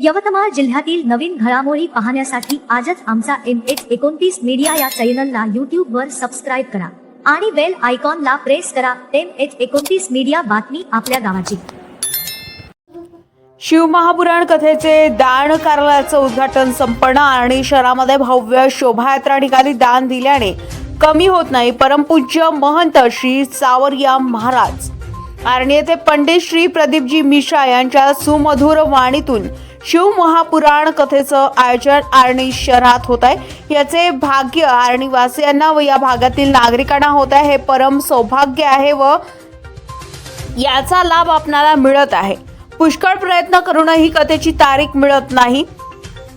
यवतमाळ जिल्ह्यातील नवीन घडामोडी पाहण्यासाठी आजच आमचा एम एच एकोणतीस मीडिया या चॅनलला यूट्यूबवर सबस्क्राईब करा आणि बेल आयकॉनला प्रेस करा एम एच एकोणतीस मीडिया बातमी आपल्या गावाची. शिवमहापुराण कथेचे दान कार्यालयाचं उद्घाटन संपन्न आणि शहरामध्ये भव्य शोभायात्रा निघाली दान दिल्याने कमी होत नाही परमपूज्य महंत श्री सावरिया महाराज. आर्णी येथे पंडित श्री प्रदीपजी मिश्रा यांच्या सुमधुर वाणीतून शिवमहापुराण कथेचं आयोजन आर्णी शहरात होत आहे. याचे भाग्य आर्णीवासियांना व या भागातील नागरिकांना होत आहे. हे परम सौभाग्य आहे व याचा लाभ आपणाला मिळत आहे. पुष्कळ प्रयत्न करूनही कथेची तारीख मिळत नाही.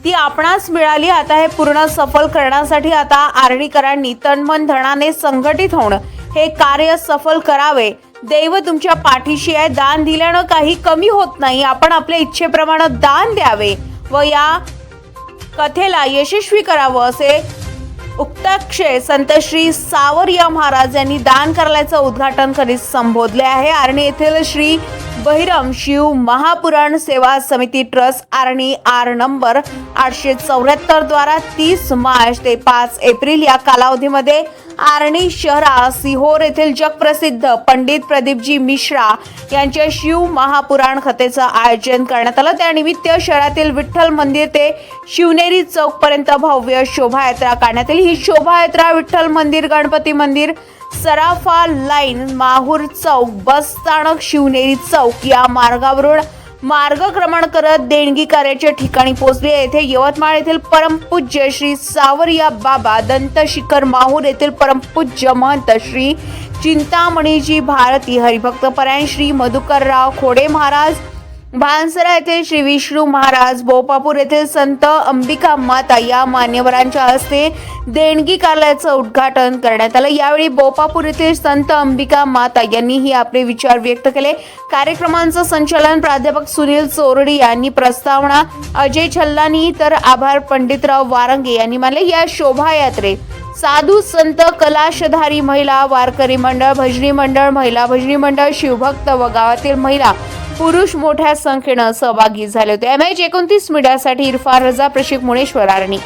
ती आपणास मिळाली. आता हे पूर्ण सफल करण्यासाठी आता आर्णीकरांनी तनमन धनाने संघटित होणं. हे कार्य सफल करावे. देव तुमच्या पाठीशी आहे. दान दिल्यानं काही कमी होत नाही. आपण आपल्या इच्छेप्रमाणे दान द्यावे व या कथेला यशस्वी करावं असे उक्ताक्षय संत श्री सावरिया महाराज यांनी दान कार्यालयाचं उद्घाटन करीत संबोधले आहे. आणि येथील श्री बहिरम शिव महापुराण सेवा समिती ट्रस्ट आर्णी आर नंबर आठशे चौऱ्याहत्तर द्वारा तीस मार्च ते पाच एप्रिल या कालावधीमध्ये आर्णी शहरा सिहोर येथील जगप्रसिद्ध पंडित प्रदीपजी मिश्रा यांच्या शिव महापुराण कथेचं आयोजन करण्यात आलं. त्यानिमित्त शहरातील विठ्ठल मंदिर ते शिवनेरी चौकपर्यंत भव्य शोभायात्रा काढण्यात आली. ही शोभायात्रा विठ्ठल मंदिर गणपती मंदिर सराफा लाईन माहूर चौक बस स्थानक शिवनेरी चौक या मार्गावरून मार्गक्रमण करत देणगी कार्याच्या ठिकाणी पोहोचले. येथे यवतमाळ येथील परमपूज्य श्री सावरिया बाबा दंत शिखर माहूर येथील परमपूज्य महंत श्री चिंतामणीजी भारती हरिभक्त परायण श्री मधुकरराव खोडे महाराज भानसरा येथील श्री विष्णू महाराज बोपापूर येथील संत अंबिका माता या मान्यवरांच्या हस्ते देणगी कार्यालयाचं उद्घाटन करण्यात आलं. यावेळी बोपापूर येथील संत अंबिका माता यांनीही आपले विचार व्यक्त केले. कार्यक्रमांचं संचालन प्राध्यापक सुनील चोरडी यांनी प्रस्तावना अजय छल्लानी तर आभार पंडितराव वारंगे यांनी मानले. या शोभायात्रेत साधू संत कलाशधारी महिला वारकरी मंडळ भजनी मंडळ महिला भजनी मंडळ शिवभक्त व गावातील महिला पुरुष मोठ्या संख्येनं सहभागी झाले होते. एम एच एकोणतीस मीडियासाठी इरफान रजा प्रशिक मुणेश्वर आरणी.